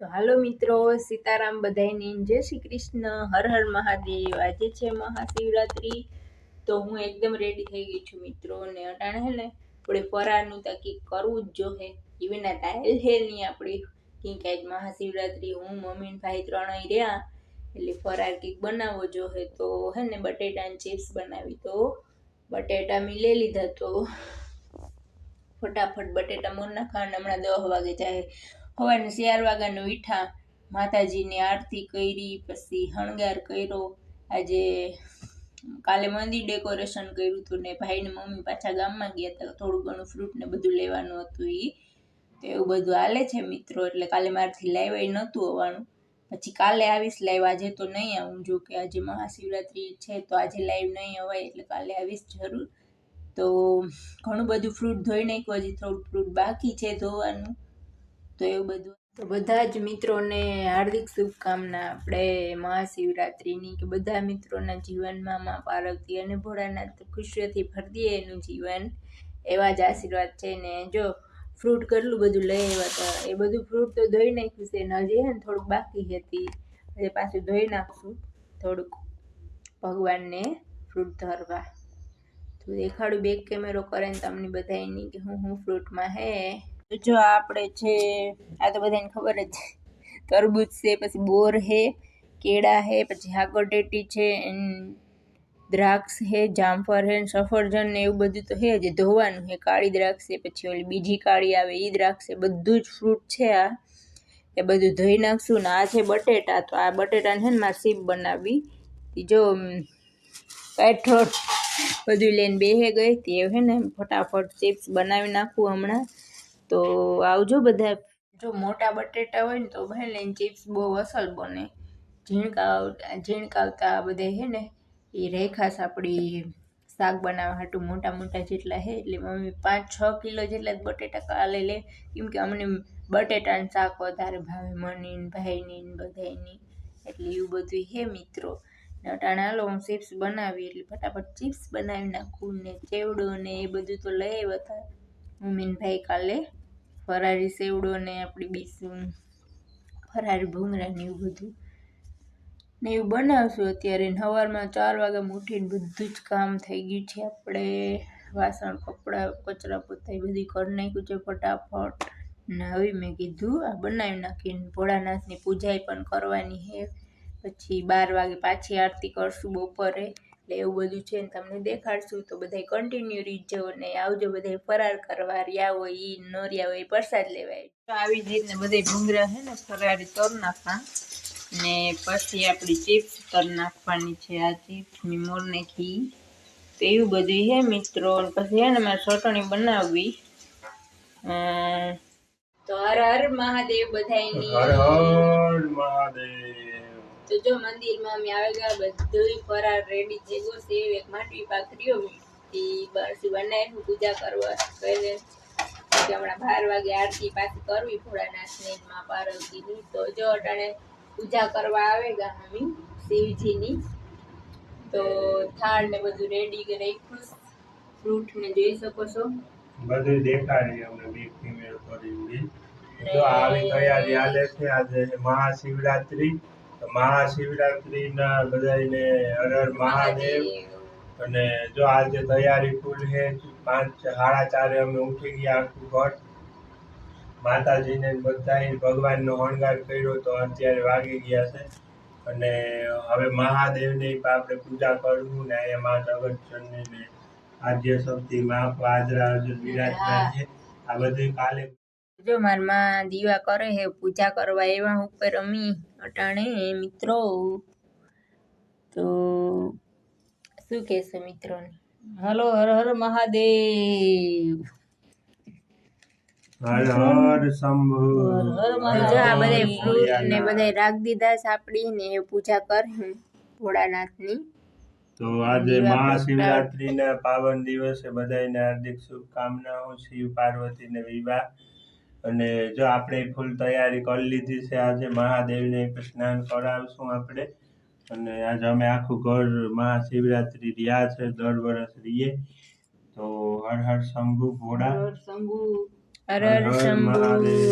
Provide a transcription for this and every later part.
તો હાલો મિત્રો, સીતારામ બધાયની. જય શ્રી કૃષ્ણ. હર હર મહાદેવ. આજે છે મહાશિવરાત્રી. તો હું એકદમ રેડી થઈ ગઈ છું મિત્રો. ને અટાણે હે ને, આપણે ફરાળનું તો કંઈક કરવું જ જોહે એવીના ટાયલ હે નહીં આપણી. કંઈક આજ મહાશિવરાત્રી, હું, મમ્મી ભાઈ ત્રણેય રહ્યા. એટલે ફરાર કંઈક બનાવવો જોહે તો હે ને બટેટાની ચિપ્સ બનાવી. તો બટેટા મેં લઈ લીધા તો ફટાફટ બટેટા મોર નાખવાના હમણાં દસ વાગે જાય. સવારના ચાર વાગ્યાનો વીઠા માતાજીની આરતી કરી, પછી શણગાર કર્યો. આજે કાલે મંદિર ડેકોરેશન કર્યું હતું ને ભાઈને મમ્મી પાછા ગામમાં ગયા હતા. થોડું ઘણું ફ્રૂટ ને બધું લેવાનું હતું એ તો એવું બધું હાલે છે મિત્રો, એટલે કાલે મારાથી લાવ્યા નહોતું આવવાનું પછી કાલે આવીશ લાઈવ આજે તો નહીં આવું. જો કે આજે મહાશિવરાત્રી છે તો આજે લાઈવ નહીં અવાય, એટલે કાલે આવીશ જરૂર. તો ઘણું બધું ફ્રૂટ ધોઈ નાખ્યું, હજી થોડું ફ્રૂટ બાકી છે ધોવાનું. તો એવું બધું. તો બધા જ મિત્રોને હાર્દિક શુભકામના. આપણે મહાશિવરાત્રિની કે બધા મિત્રોના જીવનમાં મા પાર્વતી અને ભોળાનાથ ખુશીઓથી ભરતી એનું જીવન. એવા જ આશીર્વાદ છે ને જો ફ્રૂટ કેટલું બધું લઈ આવ્યા હતા. એ બધું ફ્રૂટ તો ધોઈ નાખ્યું છે ને હજી હે ને થોડુંક બાકી હતી. હજી પાછું ધોઈ નાખશું થોડુંક ભગવાનને ફ્રૂટ ધરવા. તો દેખાડું બેક કેમેરો કરે ને તમને બધાયની કે હું હું ફ્રૂટમાં હે. જો આપણે છે, આ તો બધાને ખબર જ છે તરબૂચ છે, પછી બોર છે કેળા હે, પછી હાકોટેટી છે દ્રાક્ષ હે, જામફળ છે સફરજન ને એવું બધું તો છે જ. ધોવાનું છે કાળી દ્રાક્ષ છે, પછી ઓલી બીજી કાળી આવે એ દ્રાક્ષ છે, બધું જ ફ્રૂટ છે આ. એ બધું ધોઈ નાખશું ને આ છે બટેટા, તો આ બટેટાને છે ને મારે સીપ બનાવવી. જો કઠોળ બધું લઈને બેહે ગઈ તે છે ને ફટાફટ ચિપ્સ બનાવી નાખું હમણાં. તો આવજો બધા જો મોટા બટેટા હોય ને તો લઈને ચિપ્સ બહુ અસલ બને. ઝીણકાવતા ઝીણકાવતા બધા હે ને, એ રેખાસ આપણી શાક બનાવવા હાટું મોટા મોટા જેટલા હે, એટલે મમ્મી પાંચ છ કિલો જેટલા જ બટેટા કાલે લે. કેમ કે અમને બટેટાનું શાક વધારે ભાવે, મની ભાઈની બધાની એટલે એવું બધું હે મિત્રો. અટાણે હાલો હું ચિપ્સ બનાવી, એટલે ફટાફટ ચિપ્સ બનાવી નાખું ને ચેવડો ને એ બધું તો લઈ હતા. મમ્મીને કાલે ફરારી સેવડો ને આપણી બીસું ફરારી ભૂંગળા ને એવું બધું ને એવું બનાવશું. અત્યારે સવારમાં ચાર વાગે ઉઠીને બધું જ કામ થઈ ગયું છે આપણે વાસણ, કપડાં, કચરા પોતા એ બધી કરી નાખ્યું છે ફટાફટ. ને હવે મેં કીધું આ બનાવી નાખીને ભોળાનાથની પૂજાઈ પણ કરવાની છે. પછી બાર વાગે પાછી આરતી કરશું બપોરે. એટલે એવું બધું છે ને તમને દેખાડશું તો બધા કન્ટિન્યુ રીતજો ને આવજો બધા ફરાર કરવા રહ્યા હોય ઈ ન રહ્યા હોય પ્રસાદ લેવાય. તો આવી જ રીતને બધા ભૂંગરા છે ને ફરારી તર નાખવા ને પછી આપણી ચિપ્સ તર નાખવાની છે આ ચિપ્સની મોર નાખી. તો એવું બધું છે મિત્રો. પછી હે ને મારે ચટણી બનાવવી. તો હર હર મહાદેવ બધાયની. હર હર મહાદેવ. તો જો મંદિરમાં અમે આવી ગયા બધું ફરાર રેડી જેવો છે એક માટવી પાથરીઓ તી બસ બનાવી પૂજા કરવા પહેલે. હમણાં બાર વાગે આરતી પાછી કરવી ભોળાનાથની માં પાર્વતીની તો જો અટાણે પૂજા કરવા આવે ગયા અમે શિવજીની. તો થાળ ને બધું રેડી કે રાખ્યું ફ્રૂટ ને જોઈ શકો છો. બધું દેખાડી અમને બીક ફિમેલ કરી તો આવી તૈયારી હાલે છે આજે મહાશિવરાત્રી. તો મહાશિવરાત્રી ના બધાને હર હર મહાદેવ. અને જો આજે તૈયારી ફૂલ છે પાંચ સાડા ચારે અમે ઉઠી ગયા આખું ઘર. માતાજીને બધાય ભગવાનનો હણગાર કર્યો તો અત્યારે વાગી ગયા છે. અને હવે મહાદેવની આપણે પૂજા કરવું ને એમાં મા જગતચંદની ને આદ્ય શક્તિ મા પાદરા બિરાજમાન છે. આ બધું કાલે જો મારમાં દીવા કરે હે પૂજા કરવા એવા ઉપર અમી. અટાણે મિત્રો તો શું કહેશે મિત્રોને? હલો હર હર મહાદેવ. બધા બધા પૂજા કરે ભોળાનાથની. તો આજે મહાશિવરાત્રીના પાવન દિવસે બધાને હાર્દિક શુભકામનાઓ. શિવ પાર્વતીને વિવાહ. અને જો આપણે ફૂલ તૈયારી કરી લીધી છે આજે મહાદેવને સ્નાન કરાવશું આપણે. અને આજે અમે આખું ઘર મહાશિવરાત્રી રહ્યા છે દર વર્ષ રહીએ. તો હર હર શંભુ ભોળા. શંભુ. હર હર શંભુ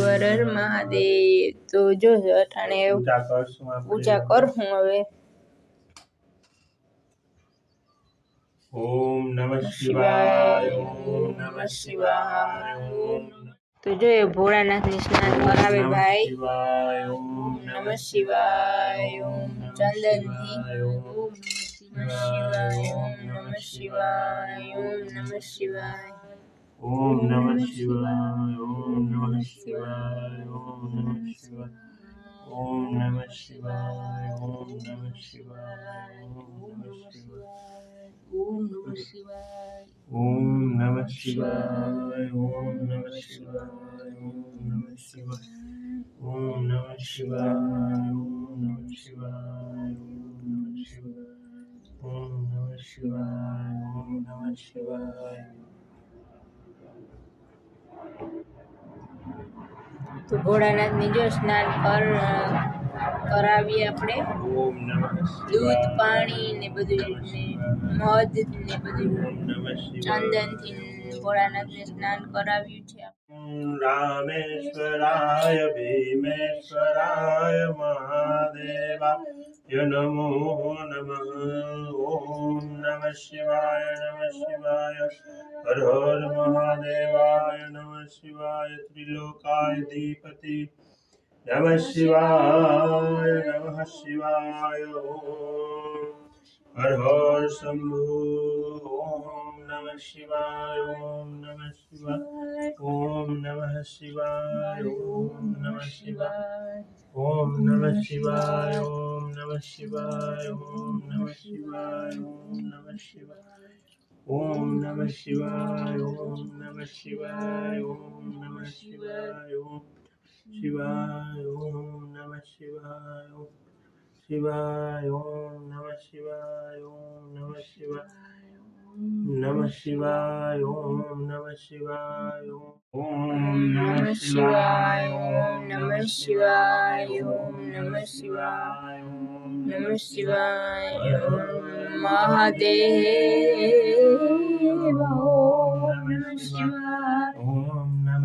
હર હર મહાદેવ. તો જો અઠાણે પૂજા કરશું પૂજા કરશું હવે. ઓમ નમઃ શિવાય ઓમ નમઃ શિવાય ઓમ તો જો એ ભોળાનાથની સ્નાન કરાવે ભાઈ શિવાય ઓમ નમઃ શિવાય ઓમ ચંદનથી ઓમ નમઃ શિવાય ઓમ નમઃ શિવાય ઓમ નમઃ શિવાય ઓમ નમઃ શિવાય ઓમ નમઃ શિવાય ઓમ નમઃ શિવાય ઓમ નમઃ શિવાય ઓમ નમઃ શિવાય ઓમ નમઃ શિવાય ઓમ નમઃ શિવાય ઓમ નમઃ શિવાય ઓમ નમઃ શિવાય ઓમ નમઃ શિવાય ઓમ નમઃ શિવાય ઓમ નમઃ શિવાય ઓમ નમઃ શિવાય ઓમ નમઃ શિવાય તો ભોળાનાથની જો સ્નાન કર કરાવીએ આપણે. દૂધ પાણી ને બધું ને મધ ને બધું. ચંદનથી ભોળાનાથને સ્નાન કરાવ્યું છે. રામેશ્વરાય ભીમેશ્વરાય મહાદેવા. નમો નમ. ઓમ નમઃ શિવાય નમઃ શિવાય. હર હર મહાદેવાય નમઃ શિવાય. ત્રિલોકાય ત્રિલોકાધિપતિ નમઃ શિવાય નમઃ શિવાય હર હર શંભુ ઓમ નમઃ શિવાય ઓમ નમઃ શિવાય ઓમ નમઃ શિવાય ઓમ નમઃ શિવાય ઓમ નમઃ શિવાય ઓમ નમઃ શિવાય ઓમ નમઃ શિવાય ઓમ નમઃ શિવાય ઓમ નમઃ શિવાય ઓમ નમઃ શિવાય ઓમ નમઃ શિવાય ઓમ શિવાય ઓમ નમઃ શિવાય ઓમ શિવાય ઓમ નમઃ શિવાય ઓમ નમઃ શિવાય નમઃ શિવાય ઓમ નમઃ શિવાય ઓમ નમઃ શિવાય ઓમ નમઃ શિવાય ઓમ નમઃ શિવાય નમઃ શિવાય ઓમ મહાદેવ ઓમ નમઃ શિવાય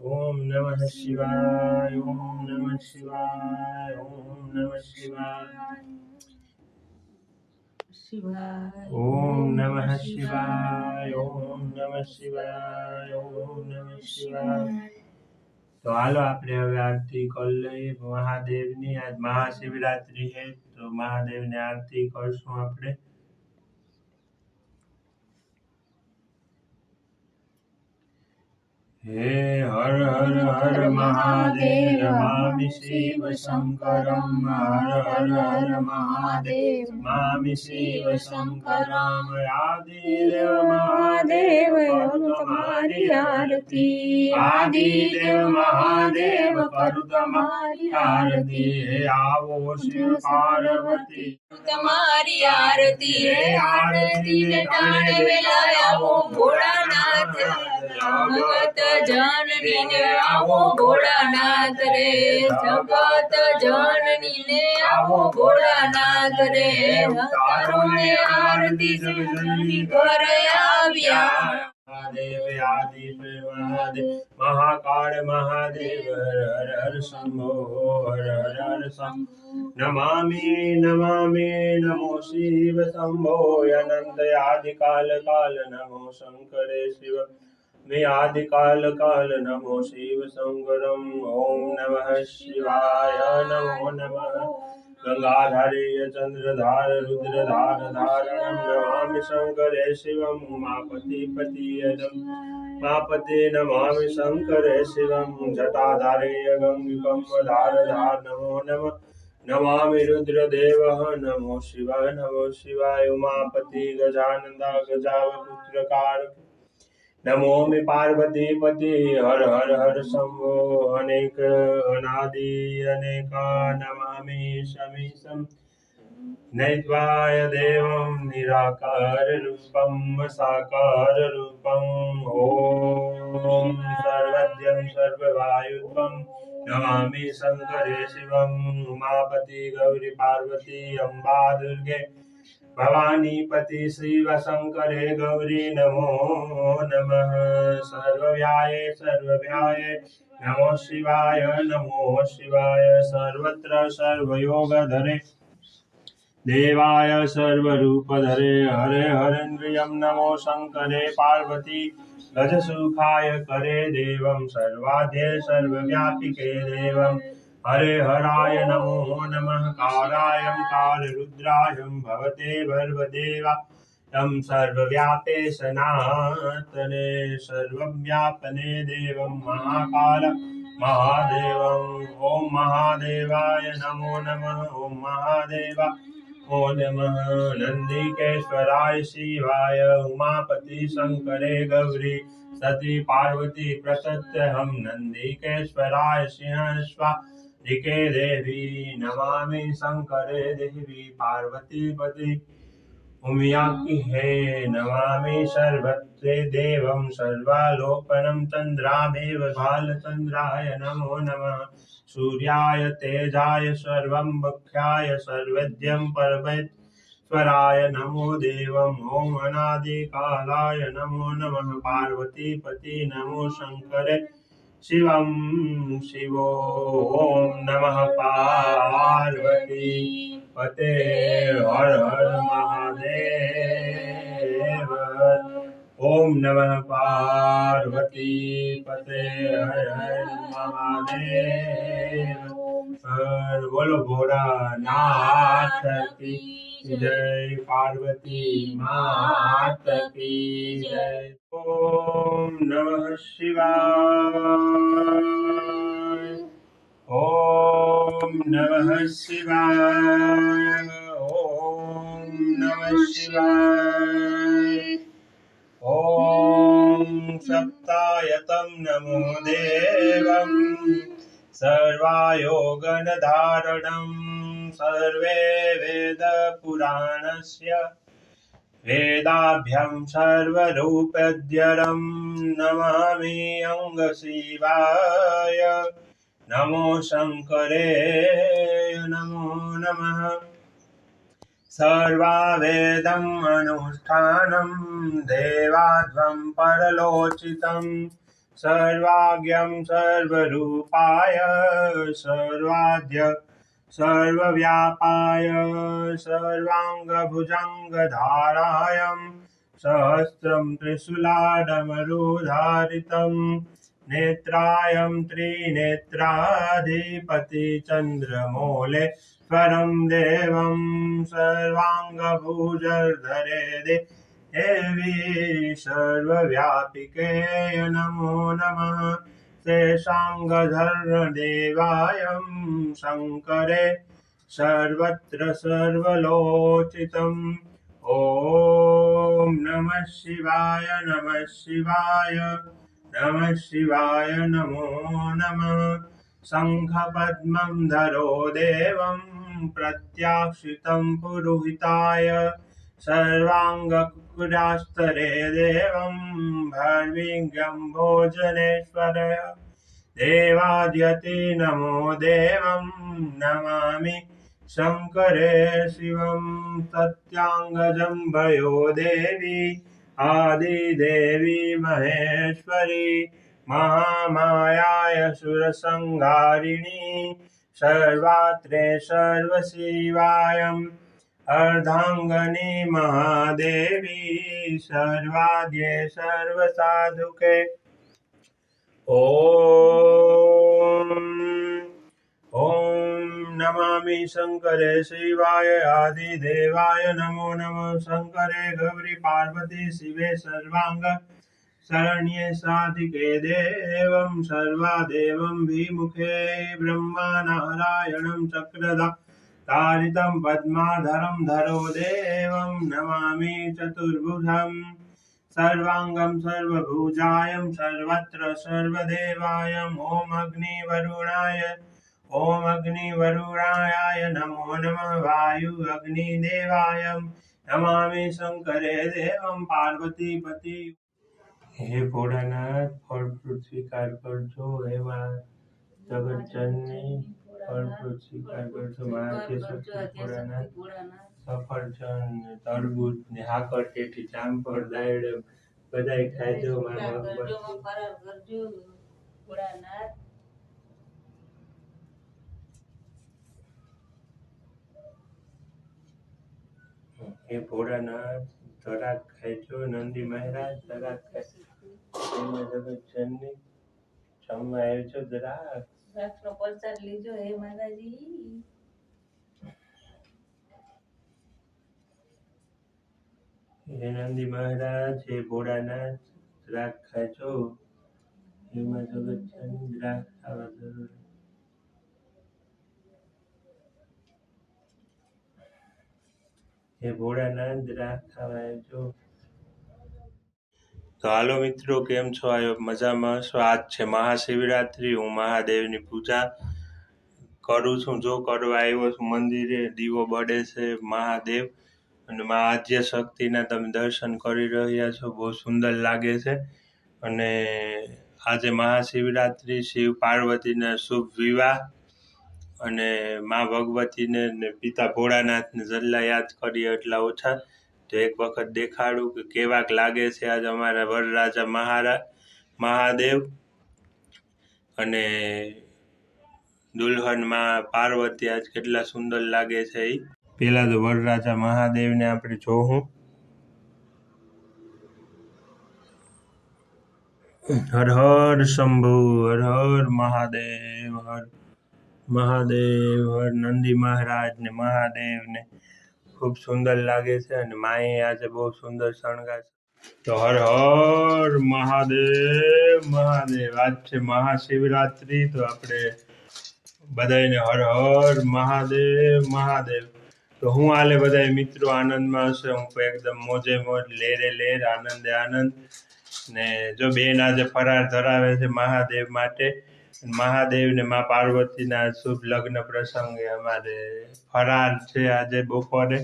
ઓમ નમઃ શિવાય ઓમ નમઃ શિવાય ઓમ નમઃ શિવાય ઓમ નમઃ શિવાય ઓમ નમઃ શિવાય ઓમ નમઃ શિવાય તો હાલો આપણે હવે આરતી કરી લઈએ. મહાદેવની આજ મહાશિવરાત્રી છે, તો મહાદેવની આરતી કરશું આપણે. હે હર હર હર મહાદેવ મામિ શિવ શંકરમ, હર હર હર મહાદેવ મામિ શિવ શંકરમ, આદિદેવ મહાદેવ, કરું તમારી આરતી. આદિદેવ મહાદેવ, કરું તમારી આરતી. હે આવો શિવ પાર્વતી. તમારી આરતી. હે આરતી ને ટાણે વેલા આવો ભોળાનાથ. જગત જનની ને આવો ભોળાનાથ રે જગત જનની ને આવો ભોળાનાથ રે તારો આરતી જગજનની ઘર આવ્યા મહાદેવ આદિ મહાદેવ મહાકાળ મહાદેવ હર હર શંભો હર હર શંભો નમામિ નમામિ નમો શિવ શંભો અનંત આદિ કાલ કાલ નમો શંકરે શિવ व्याधि काल काल नमो शिव शंकरम ओम नमः शिवाय नमो नमः। गंगाधारेय चंद्रधार रुद्रधार धारणं नमामि शङ्करे शिवम् उमापतिपतियजम् मापते नमामि शंकर शिवम् जटाधारेय गंगिकम धार धार नमो नमः। नमामि रुद्रदेवः नमो शिवाय नमो शिवाय उमापति गजानन्दा गजावपुत्रकारक गजावपुत्रकार नमोमि पार्वतीपति हर हर हर शम्भो अनेक अनादि अनेका नमामि शमीशम् नैत्वाय देवं निराकाररूपं साकाररूपम् ॐ सर्वज्ञं सर्ववायुत्वं नमामि शङ्करे शिवम् उमापति गौरि पार्वती अम्बा दुर्गे भवानीपति शिवशङ्करे गौरी नमो नमः। सर्वव्याये सर्वव्याये, नमो शिवाय नमो शिवाय। सर्वत्र सर्वयोगधरे, देवाय सर्वरूपधरे। हरे हरेन्द्रियं नमो शङ्करे पार्वती, गजसुखाय करे देवं। सर्वाध्ये सर्वव्यापिके देवं। हरे हराय नमो नमः कारायं कालरुद्रायं भवते भर्वदेवा। तं सर्वव्यापे सनातने सर्वव्यापने देवं महाकाल महादेवम् ॐ महादेवाय नमो नमः, ॐ महादेवा। ॐ नमः, नन्दिकेश्वराय शिवाय, उमापति शङ्करे गौरी, सती पार्वती प्रसत्यहं नन्दिकेश्वराय सिंहस्वा दिके देवी नमामि शङ्करे देवी पार्वतीपति उमियाकि हे नमामि सर्वत्रे देवं सर्वालोकनं चन्द्रामेव बालचन्द्राय नमो नमः। सूर्याय तेजाय सर्वं मुख्याय सर्वज्ञं परमेश्वराय नमो देवम् ॐ अनादिकालाय नमो नमः। पार्वतीपति नमो शङ्करे શિવમ શિવો ઓમ નમઃ પાર્વતી પતે હર હર મહાદેવ ઓમ નમઃ પાર્વતી પતે હર હર મહાદેવ હર બોલો ભોળાનાથ કી જય પાર્વતી માત કી જય ઓમ નમઃ શિવાય ॐ नमः शिवाय ॐ नमः शिवाय ॐ सप्तायतं नमो देवम् सर्वायोगनधारणं सर्वे वेदपुराणस्य वेदाभ्यां सर्वरूपद्यरं नमामि अङ्गशिवाय નમો શંકરે નમો નમઃ સર્વાવેદમ અનુષ્ઠાનમ દેવાધ્વમ પરલોચિતમ સર્વાગ્યમ સર્વરૂપાય સર્વાધ્ય સર્વવ્યાપાય સર્વાંગભુજંગધારાય સહસ્રમ ત્રિશુલાડમરુધારિતમ नेत्रायं त्रिनेत्राधिपतिचन्द्रमौले स्वरं देवं सर्वाङ्गभुजर्धरे दे देवी सर्वव्यापिके नमो नमः शेषाङ्गधर्मदेवायं शङ्करे सर्वत्र सर्वलोचितम् ॐ नमः शिवाय नमः शिवाय नमः शिवाय नमो नमः शङ्खपद्मं धरो देवं प्रत्याक्षितं पुरोहिताय सर्वाङ्गकुकुरास्तरे देवं भर्विज्ञं भोजनेश्वरय देवाद्यति नमो देवं नमामि शङ्करे शिवं सत्याङ्गजं भयो देवी आदिदेवी महेश्वरी महामायाय सुरसंहारिणी सर्वात्रे सर्वशिवायम् अर्धाङ्गनी महादेवी सर्वाद्ये सर्वसाधुके ॐ ॐ નમામિ શંકરે શિવાય આદિદેવાય નમો નમઃ શંકરે ગૌરી પાર્વતી શિવે સર્વાંગ શરણ્યે સાધિકે દેવં સર્વાદેવં વિમુખે બ્રહ્મા નારાયણં ચક્રધા તારિतं પદ્માધરं ધરો દેવં નમામિ ચતુર્ભુજम् સર્વાંગમ સર્વભુજાયમ સર્વત્ર સર્વદેવાયમ ઓમ અગ્નિ વરુણાય નમો નમઃ વાયુ અગ્નિ દેવાયમ નમામિ શંકરે દેવમ પાર્વતી પતિ હે ભોળાનાથ ફળ સ્વીકાર કરજો એમાં જગતજનની ફળ સ્વીકાર કરજો મારા શક્તિ ભોળાનાથ સફરજન ને તરબૂચ ને હાકર ટેટી જામફળ દાયડમ બધાય ખાજો મારા ભગવાન કરજો ભોળાનાથ હે ભોળાનાથ જરાક ખાઈજો નંદી મહારાજ જરાક જગતજનની જમવા આવજો જરાક દ્રાક્ષનો પ્રસાદ લીજો હે મહારાજી. હે નંદી મહારાજ હે ભોળાનાથ જરાક ખાજો એમાં જગતજનની જરાક ખાવા જરૂર હે ભોળાનાથ જરાક ખાવા તો હાલો મિત્રો, કેમ છો? આયો મજામાં? છો આજ છે મહાશિવરાત્રિ? હું મહાદેવની પૂજા કરું છું. જો કરવા આવ્યો છું મંદિરે, દીવો બળે છે મહાદેવ. અને મહાદ્ય શક્તિના તમે દર્શન કરી રહ્યા છો. બહુ સુંદર લાગે છે. અને આજે મહાશિવરાત્રિ, શિવ પાર્વતીના શુભ વિવાહ અને મા ભગવતીને ને પિતા ભોળાનાથને જલ્લા યાદ કરીએ એટલા ઓછા. તો એક વખત દેખાડું કે કેવાક લાગે છે આજ અમારા વરરાજા મહારા મહાદેવ. અને દુલ્હનમાં પાર્વતી આજ કેટલા સુંદર લાગે છે એ પેલા તો વરરાજા મહાદેવને આપણે જોવું હર હર શંભુ, હર હર મહાદેવ, હર મહાદેવ, નંદી મહારાજ ને મહાદેવને ખૂબ સુંદર લાગે છે અને માએ આજે બહુ સુંદર શણગાર છે. તો હર હર મહાદેવ મહાદેવ. આજ છે મહાશિવરાત્રિ, તો આપણે બધાને હર હર મહાદેવ મહાદેવ. તો હું આલે બધા મિત્રો આનંદમાં હશે હું એકદમ મોજે મોજ, લેરે લેર, આનંદે આનંદ. ને જો બેન આજે ફરાર ધરાવે છે મહાદેવ માટે મહાદેવ ને મા પાર્વતીના શુભ લગ્ન પ્રસંગે અમારે ફરાર છે આજે બપોરે.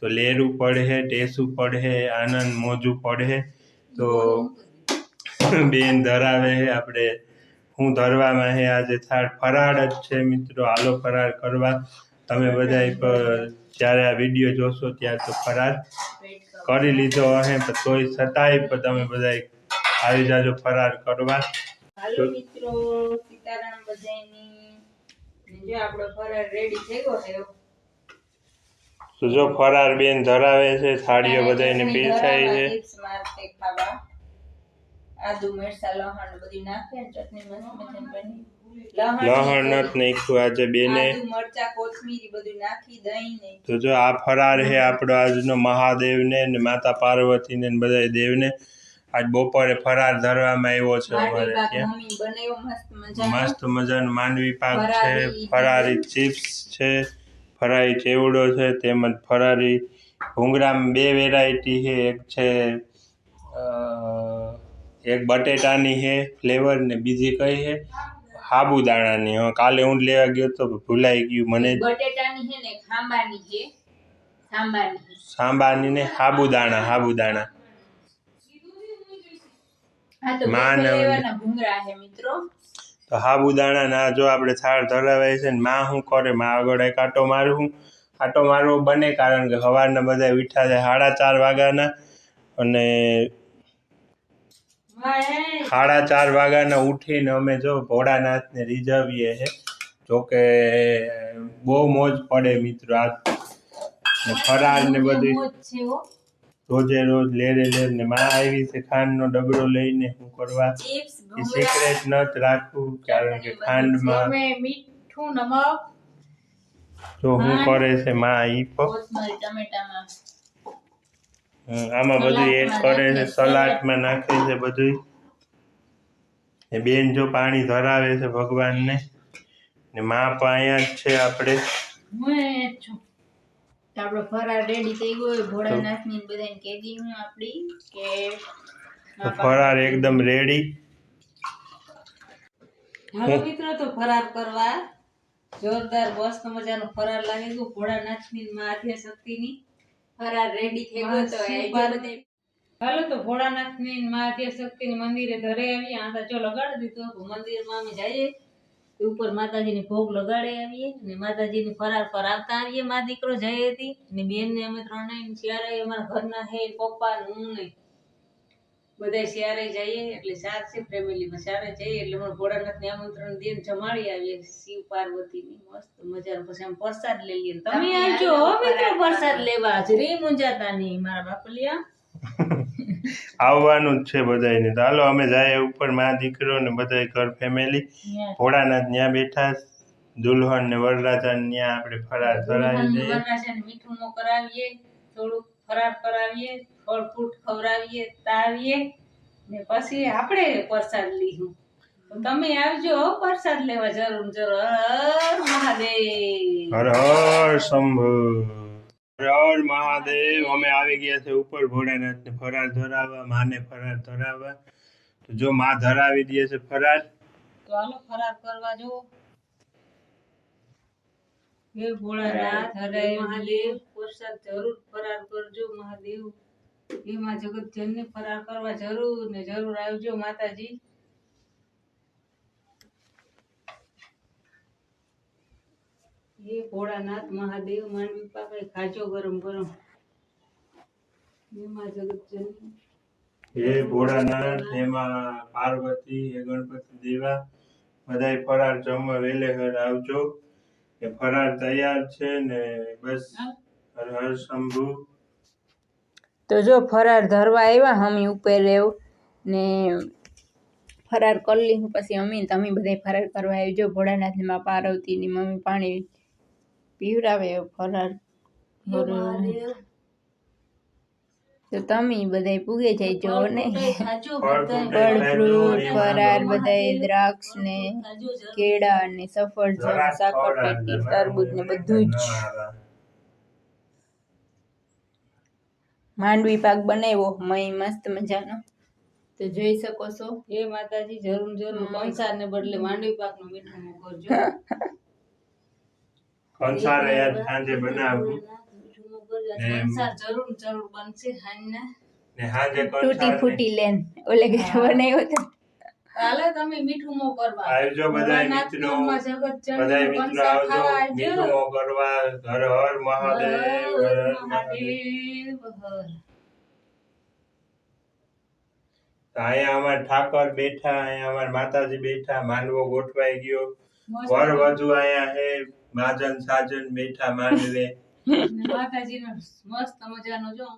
તો લેરું પડે, ટેસું પડે, આનંદ મોજું પડે. તો બેન ધરાવે આપણે. હું ધરવામાં હે આજે થાળ. ફરાળ જ છે મિત્રો. આલો ફરાર કરવા. તમે બધા જ્યારે આ વીડિયો જોશો ત્યારે તો ફરાર કરી લીધો હે. તોય છતાંય તમે બધા આવી જાજો ફરાર કરવા. મિત્રો સીતારામ જો આપણો ફરાર રેડી થઈ ગયો છે. તો જો ફરાર બેન ધરાવે છે થાળીઓ બધાને પીરસાય છે. આદુ મરચા લહણ બધું નાખે ને ચટણી મસ્ત બની. લહણ નાખ્યું આજે બેને. મરચા કોથમીર બધું નાખી દહીં ને. તો જો આ ફરાર છે આપણો આજનો મહાદેવને ને માતા પાર્વતીને ને બધા દેવને. આજ બપોરે ફરાર ધરવામાં આવ્યો છે અમારે ત્યાં. મસ્ત મજાનો. માનવી પાક છે ફરારી. ચિપ્સ છે ફરારી ચેવડો છે તેમજ ફરારી ભૂંગરામાં બે વેરાયટી છે એક છે એક બટેટાની છે ફ્લેવર ને બીજી કઈ છે? સાબુદાણાની હા કાલે હું લેવા ગયો તો ભૂલાઈ ગયું મને. બટેટાની છે ને ખાંબાની છે. સાંબાની ને સાબુદાણા સાબુદાણા તો સાબુદાણા ના જો આપણે થાળ ધરાવાય છે ને માં શું કરે? માં આગળ એક આટો મારું આટો મારવો બને કારણ કે સવારના બધા વીઠા છે સાડા ચાર વાગ્યાના અને સાડા ચાર વાગ્યાના ઉઠીને અમે જો ભોળાનાથને રીઝવીએ છે. જોકે બહુ મોજ પડે મિત્રો આ ફરાર ને બધું. રોજે રોજ લેરે લેર ને માં આવી છે ખાંડનો ડબરો લઈને હું કરવા. એ સિક્રેટ નત રાખવું કારણ કે ખાંડમાં મીઠું નમક જો હું કરે છે માં ઈ હમ, આમાં બધું એડ કરે છે સલાડમાં નાખે છે બધું એ બેન જો પાણી ધરાવે છે ભગવાનને. ને માં પણ અહીંયા જ છે આપણે. હું છું. તો આપણો ફરાર રેડી થઈ ગયો ભોળાનાથની બધાને કહી દી હું આપણી કે ફરાર એકદમ રેડી હાલો મિત્રો તો ફરાર કરવા જોરદાર મસ્ત મજાનો ફરાર લાગે ગયો. ભોળાનાથની માં આદ્ય શક્તિની ફરાર રેડી થઈ ગયો તો એ બધે હાલો તો ભોળાનાથની માં શક્તિની મંદિરે ધરે આવી આ તો ચો લગાડી દીધો. મંદિરમાં અમે જઈએ. ઉપર માતાજીને ભોગ લગાડે આવીએ ને માતાજીને ફરાર પર આવતા આવીએ. મા દીકરો જઈ હતી ને બેન ને અમે ત્રણેય ત્યારે અમારા ઘરના હે પપ્પા હું ને બધા શિયારે જઈએ. એટલે ચાર છે ફેમિલીમાં ચારે જઈએ એટલે અમારા ભોળાનાથને આમંત્રણ દઈને જમાડી આવીએ. શિવ પાર્વતીની મસ્ત મજા પછી આમ પ્રસાદ લઈ લઈએ. તમે આવજો હો મિત્રો પ્રસાદ લેવા. હાજરી મુંજાતા નહીં મારા બાપલિયા. આવવાનું જ છે બધાને તો હાલો અમે જાય ઉપર મા દીકરો ને બધા ઘર ફેમિલી ભોળાનાથ ત્યાં બેઠા દુલ્હન ને વરરાજા ત્યાં આપણે ફરાર ધરાવી દઈએ. મીઠું કરાવીએ થોડુંક ફરાર કરાવીએ ફળ ફ્રૂટ ખવડાવીએ તાવીએ ને પછી આપણે પ્રસાદ લીધું. તમે આવજો પ્રસાદ લેવા જરૂર જરૂર. હર મહાદેવ. હર હર શંભુ. હર મહાદેવ, અમે આવી ગયા છે ઉપર ભોળાનાથ ફરાર ધરાવવા, માને ફરાર ધરાવવા. તો જો માં ધરાવી દે છે ફરાર તો આનો ફરાર કરવા જો. જરૂર જગત ફરાર કરવા જરૂર ને જરૂર આવજો માતાજી. હે ભોળાનાથ મહાદેવ માંડવી પાકે ખાજો ગરમ ગરમ. એમાં જગત જનની હે ભોળાનાથ હેમા પાર્વતી હે ગણપતિ દેવા બધાય ફરાર જમવા વેલે ઘર આવજો. એ ફરાર તૈયાર છે ને બસ હર હર શંભુ. તો જો ફરાર ધરવા આવ્યા હમી ઉપર રહેવું ને ફરાર કરી લીધું પછી અમીન તમે બધા ફરાર કરવા આવજો ભોળાનાથ ને મા પાર્વતીની મમ્મી પાણી પીવડાવે ફરાર તો તમે બધા પૂગે જઈજો ને? ફળ ફ્રૂટ ફરાર બધાય દ્રાક્ષ ને કેળા ને સફરજન સાકરટેટી તરબૂચ ને બધું જ. માંડવી પાક બનાવ્યો મય મસ્ત મજાનો. તો જોઈ શકો છો. એ માતાજી જરૂર જરૂર કંસાર ને બદલે માંડવી પાકનું મીઠું મોકલજો કંસાર યાર સાંજે બનાવું. જરૂર જરૂર બનશે હાંજના. ને તૂટી કંસાર ફૂટી લેન ઓલે કે બનાવ્યો તો હાલે તમે મીઠું મો કરવા. આવજો બધા મિત્રો બધા મિત્રો આવજો. મીઠું મો કરવા. હર હર મહાદેવ હર હર મહાદેવ. તો અહીંયા અમાર ઠાકર બેઠા અહીંયા અમાર માતાજી બેઠા માંડવો ગોઠવાઈ ગયો. વર વધુ અહીંયા હે. માજન સાજન બેઠા માંડવે. માતાજી નો મસ્ત મજાનો જો